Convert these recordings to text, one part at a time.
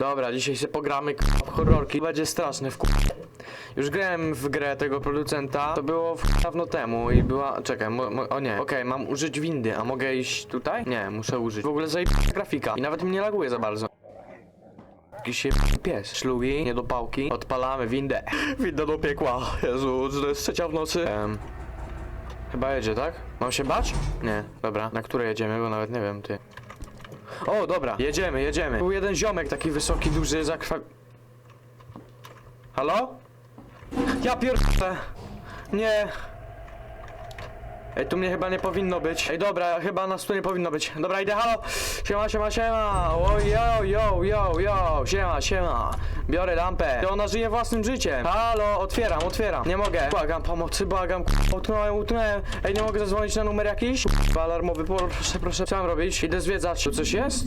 Dobra, dzisiaj się pogramy w horrorki. Będzie straszny w k***. Już grałem w grę tego producenta, to było w dawno temu i była... Czekaj, o nie, okej, mam użyć windy, a mogę iść tutaj? Nie, muszę użyć. W ogóle zajebista grafika i nawet mnie laguje za bardzo. Jakiś się pies. Szlugi, nie do pałki. Odpalamy windę. Winda do piekła. Jezu, to jest trzecia w nocy? Em, chyba jedzie, tak? Mam się bać? Nie, dobra. Na które jedziemy, bo nawet nie wiem, ty. O, dobra, jedziemy, jedziemy. Był jeden ziomek taki wysoki, duży, zakwa... Halo? Ja pierdolę. Nie. Ej, tu mnie chyba nie powinno być. Ej, dobra, chyba nas tu nie powinno być. Dobra, idę, halo. Siema, siema, siema. O, yo, yo, yo, yo. Siema, siema. Biorę lampę. Ona żyje własnym życiem. Halo, otwieram, otwieram. Nie mogę. Błagam pomocy, błagam. k***a, Utknąłem, utknąłem. Ej, nie mogę zadzwonić na numer jakiś? K***a, Alarmowy, proszę, proszę. Co mam robić? Idę zwiedzać. Tu coś jest?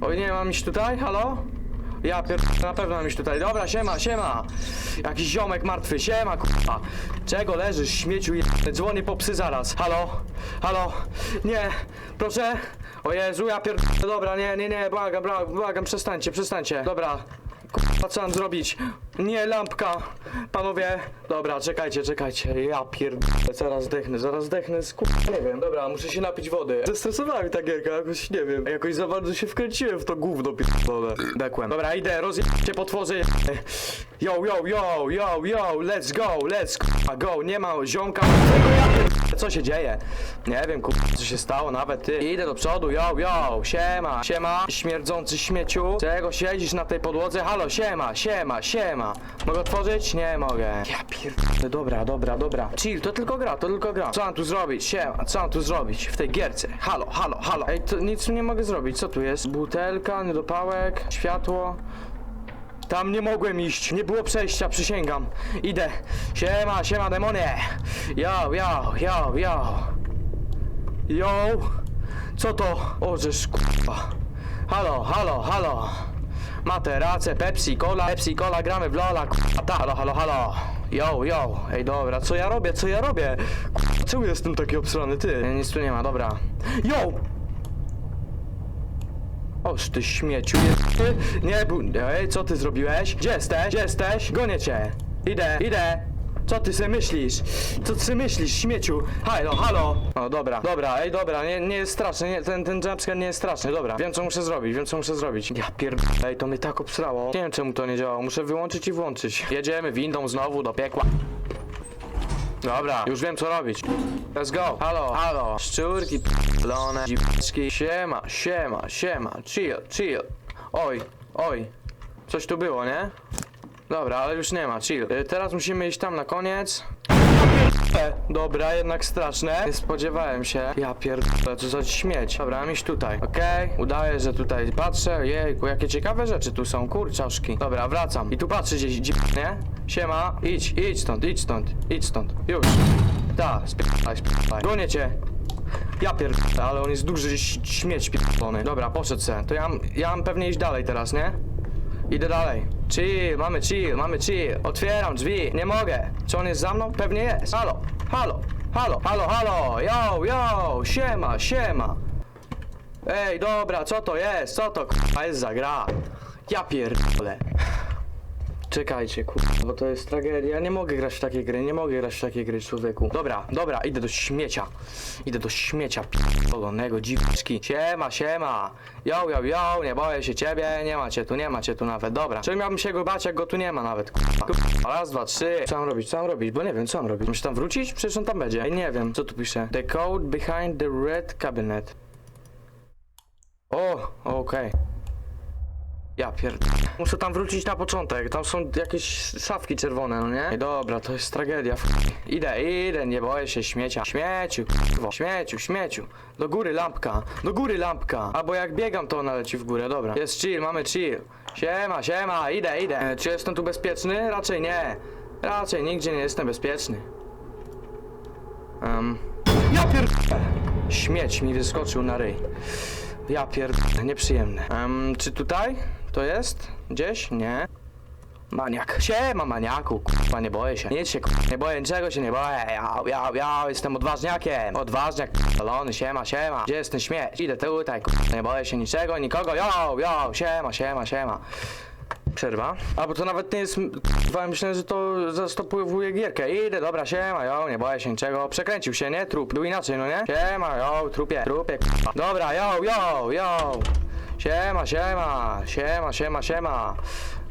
Oj, nie, mam iść tutaj? Halo? Ja pier... na pewno mam iść tutaj. Dobra, siema, siema. Jakiś ziomek martwy, siema, k***a. Czego leżysz, śmieciu je... Dzwonię po psy zaraz. Halo? Halo? Nie, proszę? O Jezu, ja pier... Dobra, nie, nie, nie, błagam, błagam, błagam, przestańcie, przestańcie. Dobra. K***a, co mam zrobić? Nie, lampka. Panowie, dobra, czekajcie, czekajcie. Ja pierdolę, zaraz zdechnę, zaraz zdechnę, z k***a, nie wiem. Dobra, muszę się napić wody. Zestresowałem ta gierka, jakoś, nie wiem. Jakoś za bardzo się wkręciłem w to gówno pierdolę. Dekłem. Dobra, idę, rozjebcie potworzy. Yo, yo, yo, yo, yo, let's go, let's k***a, go. Nie ma ziomka. Tego ja. Co się dzieje? Nie wiem, k***a, co się stało, nawet ty. Idę do przodu, yo, yo, siema, siema, śmierdzący śmieciu. Czego siedzisz na tej podłodze? Halo, siema, siema, siema. Mogę otworzyć? Nie mogę. Ja pierdolę, dobra, dobra, dobra. Chill, to tylko gra, to tylko gra. Co mam tu zrobić? Siema, co mam tu zrobić? W tej gierce. Halo, halo, halo. Ej, to nic tu nie mogę zrobić, co tu jest? Butelka, niedopałek, światło. Tam nie mogłem iść, nie było przejścia, przysięgam. Idę. Siema, siema demonie. Yo, yo, yo, yo. Yo. Co to? O, żeż kurwa. Halo, halo, halo. Materace, Pepsi, Cola, Pepsi, Cola, gramy w Lola, kurwa, ta. Halo, halo, halo. Yo, yo. Ej, dobra, co ja robię, co ja robię? Kurwa, czemu jestem taki obsrany, ty? Nie, Nic tu nie ma, dobra. Yo! Oż ty śmieciu, ty nie był. Ej, co ty zrobiłeś? Gdzie jesteś? Gdzie jesteś? Gonię cię. Idę, idę. Co ty sobie myślisz? Co ty myślisz, śmieciu? Halo, halo. O, dobra, dobra, ej, dobra, nie, nie jest straszny, nie, ten, ten jumpscare nie jest straszny, dobra. Wiem, co muszę zrobić, wiem, co muszę zrobić. Ja pierd... Ej, to mnie tak obsrało. Nie wiem, czemu to nie działało, muszę wyłączyć i włączyć. Jedziemy windą znowu do piekła. Dobra, już wiem co robić. Let's go. Halo, halo. Szczurki, p***lone, dziwczki. Siema, siema, siema. Chill, chill. Oj, oj. Coś tu było, nie? Dobra, ale już nie ma, chill. Y, Teraz musimy iść tam na koniec. E, Dobra, jednak straszne. Nie spodziewałem się. Ja pierdolę, co za śmieć. Dobra, mam iść tutaj, okej? Udaję, że tutaj patrzę. Jejku, jakie ciekawe rzeczy tu są, kurczaszki. Dobra, wracam. I tu patrzę gdzieś, gdzie, nie? Siema, idź, idź stąd, idź stąd, idź stąd. Już. Ta, spierdalaj, spierdalaj. Gonię cię. Ja pierdolę, ale on jest duży śmieć pierdolony. Dobra, poszedł se. To ja, ja mam pewnie iść dalej teraz, nie? Idę dalej. Chill, mamy chill, mamy chill. Otwieram drzwi, nie mogę. Czy on jest za mną? Pewnie jest. Halo, halo, halo, halo, halo, yo, yo, siema, siema. Ej, dobra, co to jest? Co to k***a jest za gra? Ja pierdolę. Czekajcie, kurwa, bo to jest tragedia. Nie mogę grać w takie gry, nie mogę grać w takie gry, człowieku. Dobra, dobra, idę do śmiecia. Idę do śmiecia pierdolonego, dziwczki. Siema, siema. Yo, yo, yo, nie boję się ciebie, nie ma cię tu, nie ma cię tu nawet. Dobra, czemu miałbym się go bać, jak go tu nie ma nawet, kurwa. Kurwa, Raz, dwa, trzy. Co mam robić, co mam robić, bo nie wiem, co mam robić. Muszę tam wrócić? Przecież on tam będzie. Ej, nie wiem, co tu pisze. The code behind the red cabinet. O, okej. Ja pierd... Muszę tam wrócić na początek, tam są jakieś szafki czerwone, no nie? Dobra, to jest tragedia. f- Idę, idę, nie boję się śmiecia. Śmieciu, kurwa, śmieciu, śmieciu. Do góry lampka, do góry lampka. Albo jak biegam, to ona leci w górę, dobra. Jest chill, mamy chill. Siema, siema, idę, idę. E, czy jestem tu bezpieczny? Raczej nie. Raczej nigdzie nie jestem bezpieczny. Um. Ja pierd... Śmieć mi wyskoczył na ryj. Ja pierd... nieprzyjemne. Em, czy tutaj? To jest? Gdzieś? Nie. Maniak. Siema, maniaku, kurwa, nie boję się. Nic się, kurwa, nie boję, niczego się nie boję. Ja, ja, ja jestem odważniakiem. Odważniak, palony, siema, siema. Gdzie jest ten śmieć? Idę tutaj, kurwa, nie boję się niczego, nikogo. Jo, jo, siema, siema, siema. Przerwa. A bo to nawet nie jest. Kurwa, myślę, że to zastopuje gierkę. Idę, dobra, siema, jo, nie boję się niczego. Przekręcił się, nie? Trup. Był inaczej, no nie? Siema, jo, trupie, trupie, kurwa. Dobra, jo, jo, jo. Siema, siema, siema, siema, siema.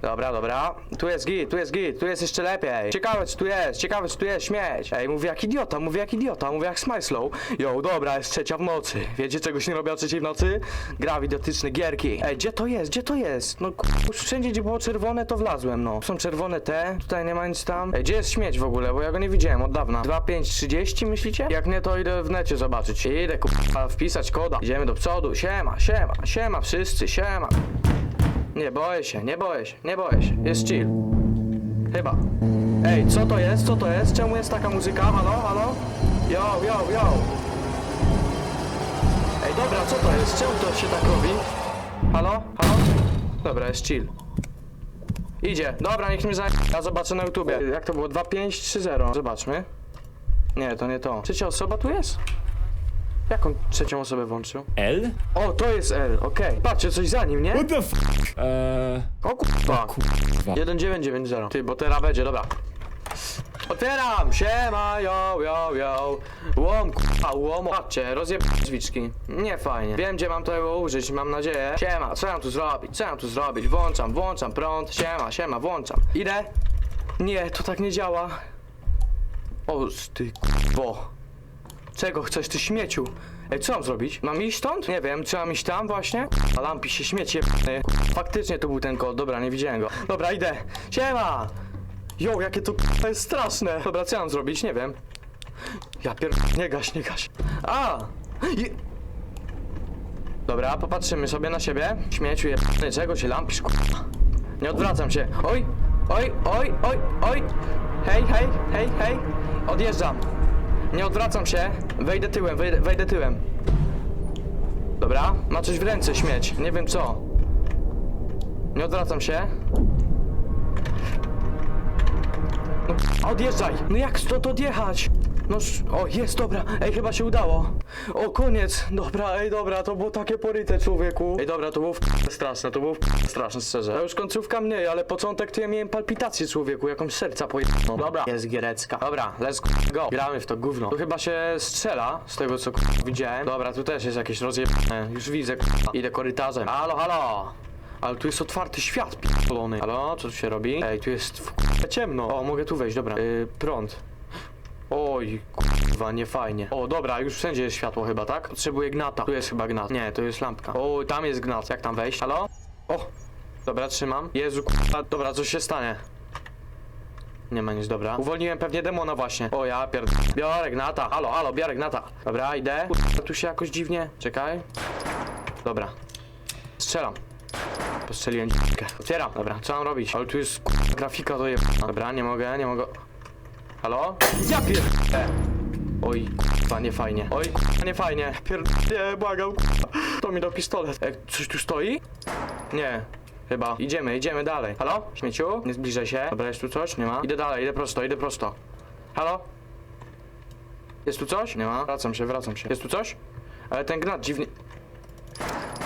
Dobra, dobra. Tu jest git, tu jest git, tu jest jeszcze lepiej. Ciekawe czy tu jest, ciekawe czy tu jest śmieć. Ej, mówię jak idiota, mówię jak idiota, mówię jak Smyslow. Jo, dobra, jest trzecia w nocy. Wiecie czegoś nie robię o trzeciej w nocy? Gra w idiotyczne gierki. Ej, gdzie to jest, gdzie to jest? No już wszędzie gdzie było czerwone to wlazłem, no. Są czerwone te, tutaj nie ma nic tam. Ej, gdzie jest śmieć w ogóle, bo ja go nie widziałem od dawna. 2530 myślicie? Jak nie to idę w necie zobaczyć. Idę kurwa wpisać koda. Idziemy do przodu. Siema, siema, siema wszyscy, siema. Nie boję się, nie boję się, nie boję się. Jest chill. Chyba. Ej, co to jest? Co to jest? Czemu jest taka muzyka? Halo, halo? Yo, yo, yo. Ej, dobra, co to jest? Czemu to się tak robi? Halo? Halo? Dobra, jest chill. Idzie. Dobra, niech mnie zajmie. Ja zobaczę na YouTubie. Jak to było? 2530. Zobaczmy. Nie, to nie to. Trzecia osoba tu jest? Jaką trzecią osobę włączył? L? O, to jest L, okej. Patrzcie, coś za nim, nie? What the f... Eee... O kurwa. Kurwa. 1990. Ty, bo teraz będzie, dobra. Otwieram! Siema, yo, yo, yo. Łom, kurwa, łom. Patrzcie, rozjeb drzwiczki. Nie fajnie. Wiem, gdzie mam tego użyć, mam nadzieję. Siema, co ja mam tu zrobić? Co ja mam tu zrobić? Włączam, włączam prąd. Siema, siema, włączam. Idę? Nie, to tak nie działa. O, ty kurwo. Czego chcesz, ty śmieciu? Ej, co mam zrobić? Mam iść stąd? Nie wiem, czy mam iść tam właśnie? A lampi się śmieci jebany. Faktycznie to był ten kod, dobra, nie widziałem go. Dobra, idę. Siema! Jo, jakie to jest straszne. Dobra, co mam zrobić? Nie wiem. Ja pier... Nie gaś, nie gaś. A! Je... Dobra, popatrzymy sobie na siebie. Śmieciu jebany, czego się lampisz, k***a? Nie odwracam się. Oj, oj, oj, oj, oj. Hej, hej, hej, hej. Odjeżdżam. Nie odwracam się. Wejdę tyłem, wejdę, wejdę tyłem. Dobra, ma coś w ręce, śmieć. Nie wiem co. Nie odwracam się. No, odjeżdżaj! No jak stąd odjechać? No, o, jest, dobra. Ej, chyba się udało. O, koniec. Dobra, ej, dobra, to było takie poryte, człowieku. Ej, dobra, to było w straszne, to było w straszne, szczerze. Ja już końcówka mniej, ale początek to ja miałem palpitację, człowieku, jakąś serca pojechał. Dobra, jest gierecka. Dobra, let's go. Gramy w to gówno. Tu chyba się strzela, z tego co k***a, widziałem. Dobra, tu też jest jakieś rozjebane. Już widzę, k***a. Idę korytarzem. Halo, halo. Ale tu jest otwarty świat, p***dolony. Halo, co tu się robi? Ej, tu jest w ciemno. O, mogę tu wejść, dobra. Yy, prąd. Oj, kurwa, nie fajnie. O, dobra, już wszędzie jest światło chyba, tak? Potrzebuję gnata. Tu jest chyba gnat. Nie, to jest lampka. O, tam jest gnat. Jak tam wejść? Halo? O! Dobra, trzymam. Jezu, kurwa, dobra, coś się stanie. Nie ma nic, dobra. Uwolniłem pewnie demona właśnie. O, ja pierd... Biorę gnata. Halo, halo, biorę gnata. Dobra, idę. Kurwa, tu się jakoś dziwnie... Czekaj. Dobra. Strzelam. Postrzeliłem dziwkę. Otwieram. Dobra, co mam robić? Ale tu jest kurwa, grafika do jeb... Dobra, nie mogę, nie mogę. Halo? Ja pier... E. Oj, kurwa, nie fajnie. Oj, kurwa, nie fajnie. Pier... Nie, błagam, kurwa. To mi do pistolet. E, coś tu stoi? Nie. Chyba. Idziemy, idziemy dalej. Halo? Śmieciu? Nie zbliżaj się. Dobra, jest tu coś? Nie ma? Idę dalej, idę prosto, idę prosto. Halo? Jest tu coś? Nie ma. Wracam się, wracam się. Jest tu coś? Ale ten gnat dziwnie...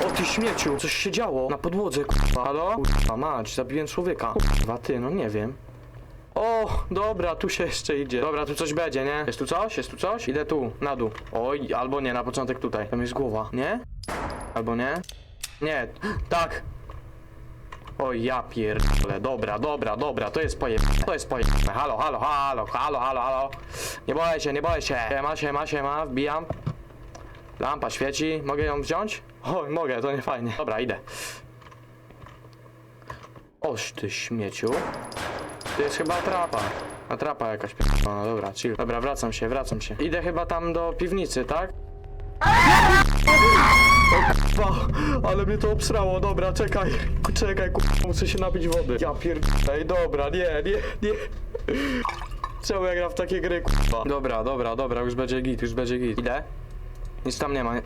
O ty śmieciu, coś się działo na podłodze, kurwa. Halo? Kurwa, mać, zabiłem człowieka. Kurwa, ty, no nie wiem. O, dobra, tu się jeszcze idzie. Dobra, tu coś będzie, nie? Jest tu coś? Jest tu coś? Idę tu, na dół. Oj, albo nie, na początek tutaj. Tam jest głowa, nie? Albo nie? Nie, tak. Oj, ja pierdolę. Dobra, dobra, dobra, to jest poje... To jest poje... Halo, halo, halo, halo, halo, halo. Nie boję się, nie boję się. Siema, siema, siema, wbijam. Lampa świeci, mogę ją wziąć? Oj, mogę, to nie fajnie. Dobra, idę. Oż ty śmieciu. To jest chyba atrapa. Atrapa jakaś p***ona, dobra, chill. Dobra, wracam się, wracam się. Idę chyba tam do piwnicy, tak? O kurwa, ale mnie to obsrało, dobra, czekaj. Czekaj, kurwa, muszę się napić wody. Ja pierdolę, dobra, nie, nie, nie. Czemu ja gram w takie gry, kurwa? Dobra, dobra, dobra, już będzie git, już będzie git. Idę? Nic tam nie ma. nie-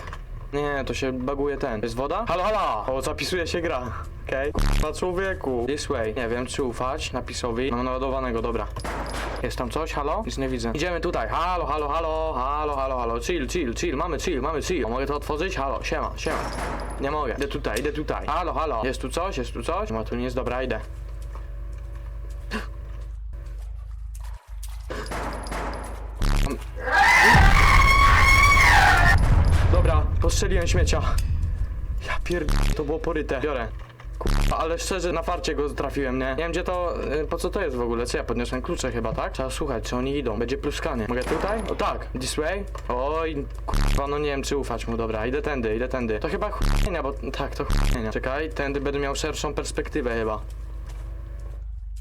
Nie, to się baguje ten. Jest woda? Halo, halo! O, zapisuje się gra. Okej. Okay. człowieku. This way. Nie wiem, czy ufać napisowi. Mam naładowanego, dobra. Jest tam coś? Halo? Nic nie widzę. Idziemy tutaj. Halo, halo, halo, halo, halo, halo. Chill, chill, chill. Mamy chill, mamy chill. Mogę to otworzyć? Halo, siema, siema. Nie mogę. Idę tutaj, idę tutaj. Halo, halo. Jest tu coś? Jest tu coś? No tu jest dobra, idę. Dobra, postrzeliłem śmiecia. Ja pierd... to było poryte. Biorę. Kurwa, ale szczerze na farcie go trafiłem, nie? Nie wiem gdzie to, y, po co to jest w ogóle, co ja podniosłem klucze chyba, tak? Trzeba słuchać, czy oni idą, będzie pluskanie. Mogę tutaj? O tak, this way? Oj, kurwa, no nie wiem czy ufać mu, dobra, idę tędy, idę tędy. To chyba chujenia, bo tak, to chujenia. Czekaj, tędy będę miał szerszą perspektywę chyba.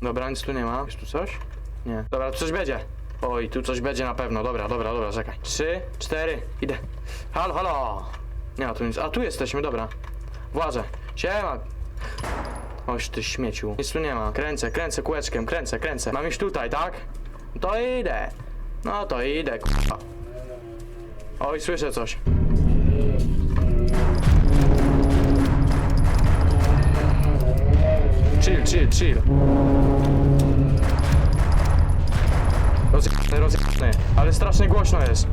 Dobra, nic tu nie ma. Jest tu coś? Nie. Dobra, tu coś będzie. Oj, tu coś będzie na pewno. Dobra, dobra, dobra, czekaj. Trzy, cztery, idę. Halo, halo. Nie ma tu nic. A tu jesteśmy, dobra. Włażę. Siema. Oś ty śmieciu. Nic tu nie ma. Kręcę, kręcę kółeczkiem, kręcę, kręcę. Mam iść tutaj, tak? To idę. No to idę, k***a. Oj, słyszę coś. Chill, chill, chill. Rozjebany, rozjebany. Ale strasznie głośno jest.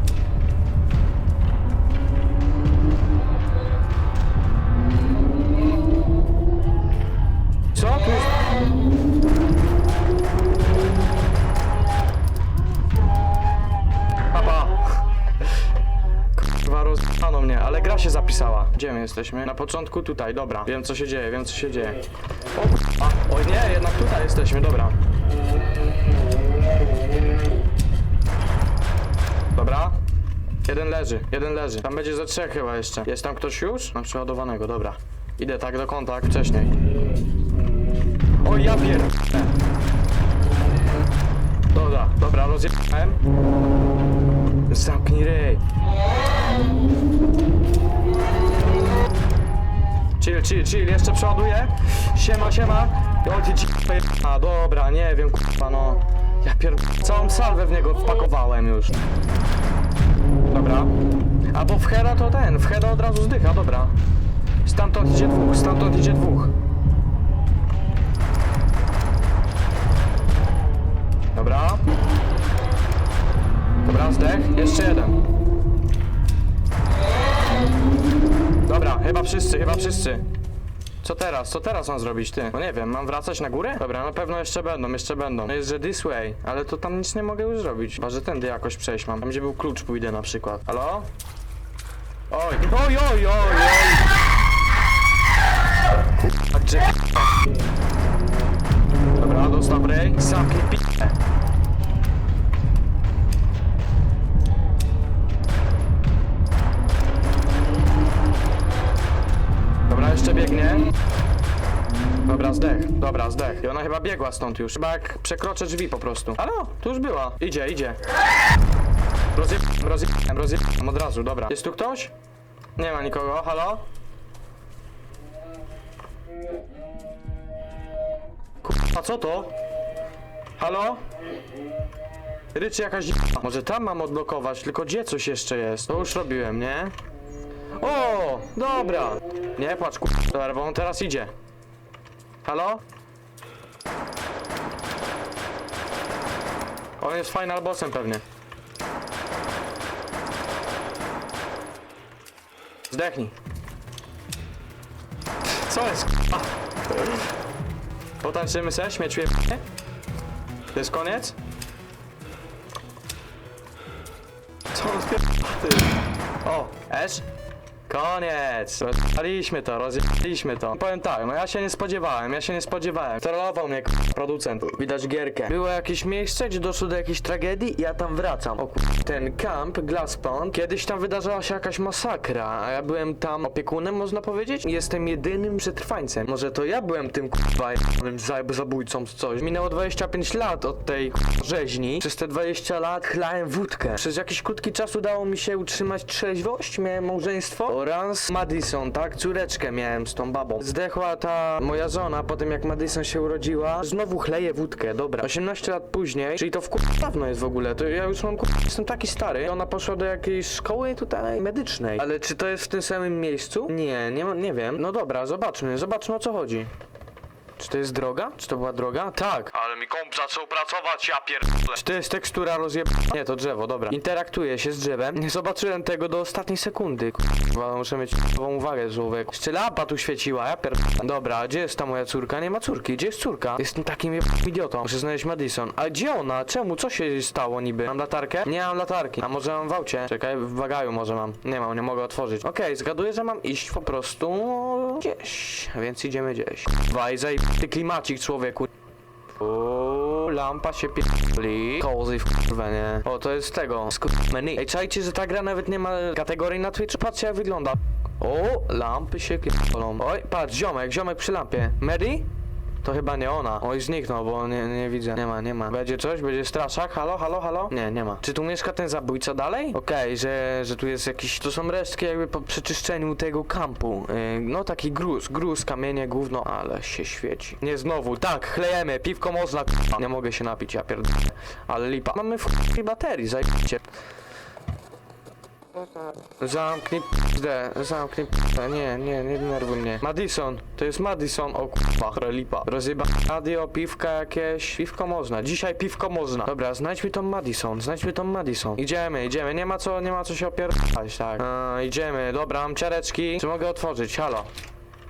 Jesteśmy? Na początku tutaj, dobra. Wiem co się dzieje, wiem co się dzieje. O kurwa. Oj nie, jednak tutaj jesteśmy, dobra. Dobra. Jeden leży, jeden leży. Tam będzie ze trzech chyba jeszcze. Jest tam ktoś już? Mam przeładowanego, dobra. Idę tak do kąta jak wcześniej. Oj, ja pier... Dobra, dobra, rozjechałem. Zamknij ryj. Chill, chill, chill, jeszcze przeładuję. Siema, siema. O, ty ci... A, dobra, nie wiem, kurwa, no. Ja pier... Całą salwę w niego wpakowałem już. Dobra. A bo w Hera to ten, w Hera od razu zdycha, dobra. Stamtąd idzie dwóch, stamtąd idzie dwóch. Teraz? Co teraz mam zrobić, ty? No nie wiem, mam wracać na górę? Dobra, na pewno jeszcze będą, jeszcze będą. No jest, że this way, ale to tam nic nie mogę już zrobić. Chyba, że tędy jakoś przejść mam. Tam, gdzie był klucz pójdę na przykład. Halo? Oj, oj, oj, oj, oj! Kurwa, gdzie... Dobra, dostał. Zamknij p***ę. Dobra, zdech, dobra, zdech. I ona chyba biegła stąd już. Chyba jak przekroczę drzwi po prostu. Ale tu już była. Idzie, idzie. Rozjebałem, rozjebałem, rozjebałem od razu, dobra. Jest tu ktoś? Nie ma nikogo, halo? Kurwa, co to? Halo? Ryczy jakaś d***a. Może tam mam odblokować, tylko gdzie coś jeszcze jest? To już robiłem, nie? O, dobra. Nie płacz, kurwa, bo on teraz idzie. Halo? On jest final bossem pewnie. Zdechnij. Co jest, kurwa? Potańczymy se, śmieciu je... To jest koniec? Co on? O, Esz? Koniec! Rozjechaliśmy to, rozjechaliśmy to. Powiem tak, no ja się nie spodziewałem, ja się nie spodziewałem. Trollował mnie k- producent. Widać gierkę. Było jakieś miejsce, gdzie doszło do jakiejś tragedii ja tam wracam. O, k- ten camp, Glass Pond, kiedyś tam wydarzała się jakaś masakra, a ja byłem tam opiekunem, można powiedzieć? Jestem jedynym przetrwańcem. Może to ja byłem tym k***a jebanym za- zabójcą z coś. Minęło 25 lat od tej k***a rzeźni. Przez te 20 lat chlałem wódkę. Przez jakiś krótki czas udało mi się utrzymać trzeźwość, miałem małżeństwo Florence Madison, tak? Córeczkę miałem z tą babą. Zdechła ta moja żona po tym jak Madison się urodziła. Znowu chleje wódkę, dobra. 18 lat później, czyli to w kur... dawno jest w ogóle. To ja już mam kur... jestem taki stary. Ona poszła do jakiejś szkoły tutaj medycznej. Ale czy to jest w tym samym miejscu? Nie, nie, nie wiem. No dobra, zobaczmy, zobaczmy o co chodzi. Czy to jest droga? Czy to była droga? Tak. Ale mi komp zaczął pracować, ja pierdolę. Czy to jest tekstura rozjeb... Nie, to drzewo, dobra. Interaktuję się z drzewem. Nie zobaczyłem tego do ostatniej sekundy. Kurwa, muszę mieć nową uwagę, człowiek. Jeszcze lampa tu świeciła, ja pierdolę. Dobra, a gdzie jest ta moja córka? Nie ma córki. Gdzie jest córka? Jestem takim jeb- idiotą. Muszę znaleźć Madison. A gdzie ona? Czemu? Co się stało niby? Mam latarkę? Nie mam latarki. A może mam w aucie? Czekaj, w bagaju może mam. Nie mam, nie mogę otworzyć. Okej, zgaduję, że mam iść po prostu gdzieś. Więc idziemy gdzieś. Waj, ty klimacik człowieku. O, lampa się pierdoli. Cozy w kurwę, nie? O, to jest tego, z menu. Ej, czajcie, że ta gra nawet nie ma kategorii na Twitchu? Patrzcie jak wygląda. O, lampy się pierdolą. Oj, patrz, ziomek, ziomek przy lampie. Mary? To chyba nie ona. Oj, zniknął, bo nie, nie widzę. Nie ma, nie ma. Będzie coś? Będzie straszak? Halo, halo, halo? Nie, nie ma. Czy tu mieszka ten zabójca dalej? Okej, że, że tu jest jakiś... To są resztki jakby po przeczyszczeniu tego kampu. Yy, no taki gruz, gruz, kamienie, gówno, ale się świeci. Nie znowu. Tak, chlejemy, piwko można, k***a. Nie mogę się napić, ja pierdolę. Ale lipa. Mamy w chuj baterii, zajebcie. Zamknij p***dę, zamknij p***dę, nie, nie, nie denerwuj mnie. Madison, to jest Madison, o k***a, chore lipa. Rozjeba radio, piwka jakieś, piwko można, dzisiaj piwko można. Dobra, znajdź mi tą Madison, znajdź mi tą Madison. Idziemy, idziemy, nie ma co, nie ma co się opierdać, tak. A, idziemy, dobra, mam ciareczki, czy mogę otworzyć, halo.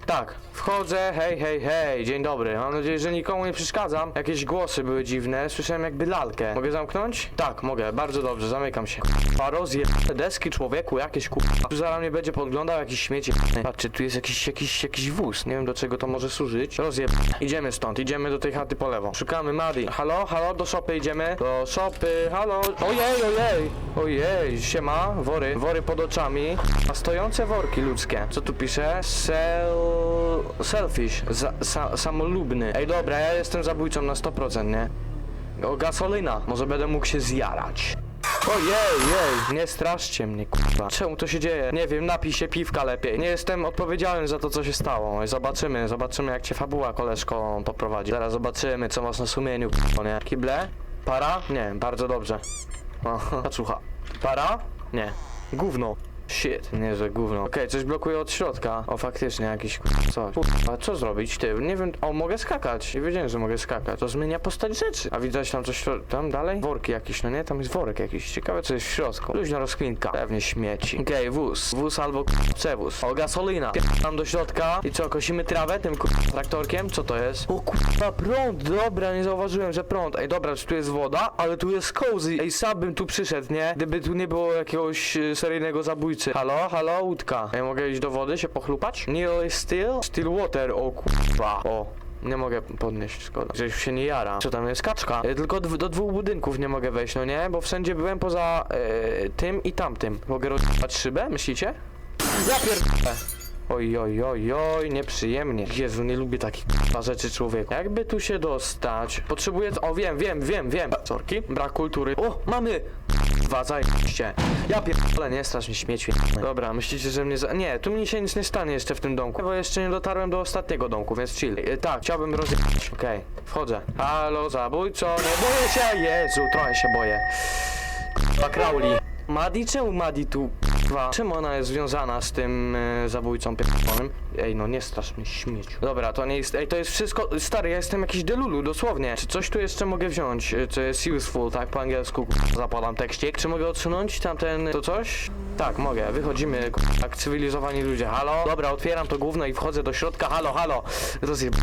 Tak, wchodzę, hej, hej, hej, dzień dobry. Mam nadzieję, że nikomu nie przeszkadzam. Jakieś głosy były dziwne, słyszałem jakby lalkę. Mogę zamknąć? Tak, mogę, bardzo dobrze, zamykam się. Kurwa, rozje... deski człowieku, jakieś kurwa. Tu zaraz mnie będzie podglądał jakiś śmieci. Patrzcie, tu jest jakiś, jakiś, jakiś wóz, nie wiem do czego to może służyć. Rozje... Idziemy stąd, idziemy do tej chaty po lewo. Szukamy Madi. Halo, halo, do szopy idziemy. Do szopy, halo. Ojej, ojej, ojej, siema, wory, wory pod oczami. A stojące worki ludzkie. Co tu pisze? Sel... Selfish, za, sa, samolubny. Ej, dobra, ja jestem zabójcą na 100%, nie? O, gasolina, może będę mógł się zjarać. Ojej, jej, nie straszcie mnie, kurwa. Czemu to się dzieje? Nie wiem, napij się piwka lepiej. Nie jestem odpowiedzialny za to, co się stało. Zobaczymy, zobaczymy, jak cię fabuła, koleżko, poprowadzi. Zaraz zobaczymy, co masz na sumieniu, kurwa, nie? Kible? Para? Nie, bardzo dobrze. O, Kaczucha. Para? Nie. Gówno. Shit, nie, że gówno. Okej, coś blokuje od środka. O, faktycznie jakiś kur- coś. Kurwa, co zrobić? Ty, nie wiem. O, mogę skakać. Nie wiedziałem, że mogę skakać. To zmienia postać rzeczy. A widać tam coś śro- tam dalej? Worki jakieś, no nie? Tam jest worek jakiś. Ciekawe, co jest w środku. Luźna rozkwinka. Pewnie śmieci. Okej, wóz. Wóz albo kur- przewóz. O, gasolina. Tam do środka. I co, kosimy trawę tym kur- traktorkiem? Co to jest? O kurwa, prąd. Dobra, nie zauważyłem, że prąd. Ej, dobra, czy tu jest woda? Ale tu jest cozy. Ej, sam bym tu przyszedł, nie? Gdyby tu nie było jakiegoś e, seryjnego zabójcy. Halo, halo, łódka. Ej, mogę iść do wody, się pochlupać? Neil Still? Still water, o kurwa. O. Nie mogę podnieść, szkoda. Żeś się nie jara. Co tam jest? Kaczka. E, tylko do dwóch budynków nie mogę wejść, no nie? Bo wszędzie byłem poza e, tym i tamtym. Mogę rozwijać szybę, myślicie? Ja pierdolę. Oj, oj, oj, oj, nieprzyjemnie. Jezu, nie lubię takich k***a rzeczy człowieku. Jakby tu się dostać? Potrzebuję... O, wiem, wiem, wiem, wiem. Sorki. Brak kultury. O, mamy! Dwa, zajebiście. Ja pierdolę, nie strasz mi śmieci. Dobra, myślicie, że mnie za... Nie, tu mi się nic nie stanie jeszcze w tym domku, bo jeszcze nie dotarłem do ostatniego domku, więc chill. E, tak, chciałbym rozjechać. Okej, wchodzę. Halo, zabójco, nie boję się! Jezu, trochę się boję. Kurwa, Crowley. Madi, czemu Madi tu Kurwa, czym ona jest związana z tym e, zabójcą pierdolonym? Ej, no nie strasz mnie śmieciu. Dobra, to nie jest. Ej, to jest wszystko. Stary, ja jestem jakiś delulu, dosłownie. Czy coś tu jeszcze mogę wziąć? e, Co jest useful, tak po angielsku kurwa, zapadam. Czy mogę odsunąć tamten. to coś? Tak, mogę. Wychodzimy kurwa, jak cywilizowani ludzie. Halo? Dobra, otwieram to gówno i wchodzę do środka. Halo, halo. Rozjeb...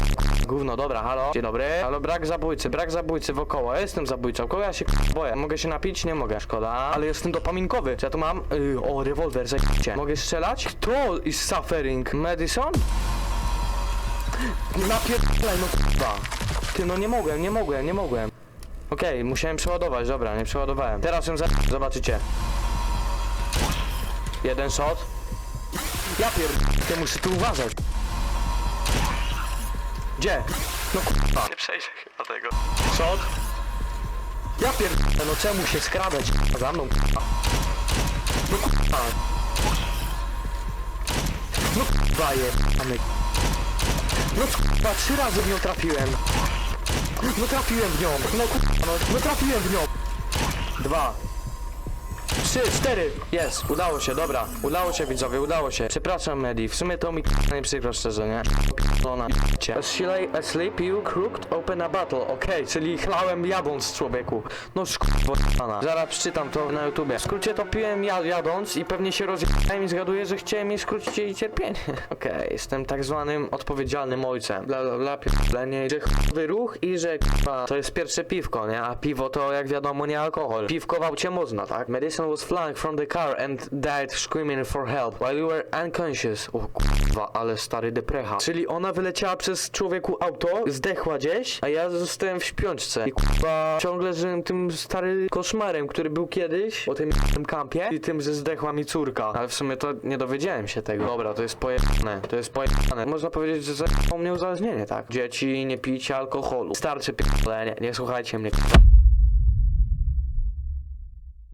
Gówno, dobra, halo. Dzień dobry. Halo, brak zabójcy, brak zabójcy wokoło. Ja jestem zabójcą. Kogo ja się boję? Mogę się napić? Nie mogę. Szkoda. Ale jestem dopaminkowy. Czy ja tu mam? Yy, o, rewolwer, zajebiście. Mogę strzelać? Kto is suffering? Madison? Napierdalaj, no kurwa. Ty, no nie mogłem, nie mogłem, nie mogłem. Okej, musiałem przeładować, dobra, nie przeładowałem. Teraz ją za... zobaczycie. Jeden shot. Ja pierd... Ty muszę tu uważać. Gdzie? No kurwa. Nie przejdę chyba tego. Shot. Ja pierd... No czemu się skradać za mną kurwa? No kurwa. No kurwa jebany. No kurwa, trzy razy w nią trafiłem. No trafiłem w nią. No kurwa, no, no trafiłem w nią. Dwa. Trzy, cztery! Jest, udało się, dobra. Udało się widzowie, udało się. Przepraszam Medi, w sumie to mi k***a nie przykro szczerze, nie? Cię. As she lay asleep, you crooked open a battle. Okej, czyli chlałem jadąc człowieku. No szkurwa. Zaraz przeczytam to na YouTubie. W skrócie to piłem jad jadąc i pewnie się rozjechałem i zgaduję, że chciałem jej skrócić jej cierpienie. Okej, jestem tak zwanym odpowiedzialnym ojcem. Bla bla bla, że chujowy ruch i że k***a, to jest pierwsze piwko, nie? A piwo to jak wiadomo nie alkohol. Piwko w aucie można, tak? Madison was flung from the car and died screaming for help while you were unconscious. O kurwa, ale stary deprecha. Czyli ona wyleciała przez człowieku auto, zdechła gdzieś, a ja zostałem w śpiączce. I kurwa ciągle żyłem tym stary koszmarem, który był kiedyś o tym tym kampie i tym, że zdechła mi córka. Ale w sumie to nie dowiedziałem się tego. Dobra, to jest pojebane. To jest pojebane. Można powiedzieć, że zajęło mnie uzależnienie, tak? Dzieci, nie pijcie alkoholu. Starczy pierdolenie. Nie słuchajcie mnie. kurwa.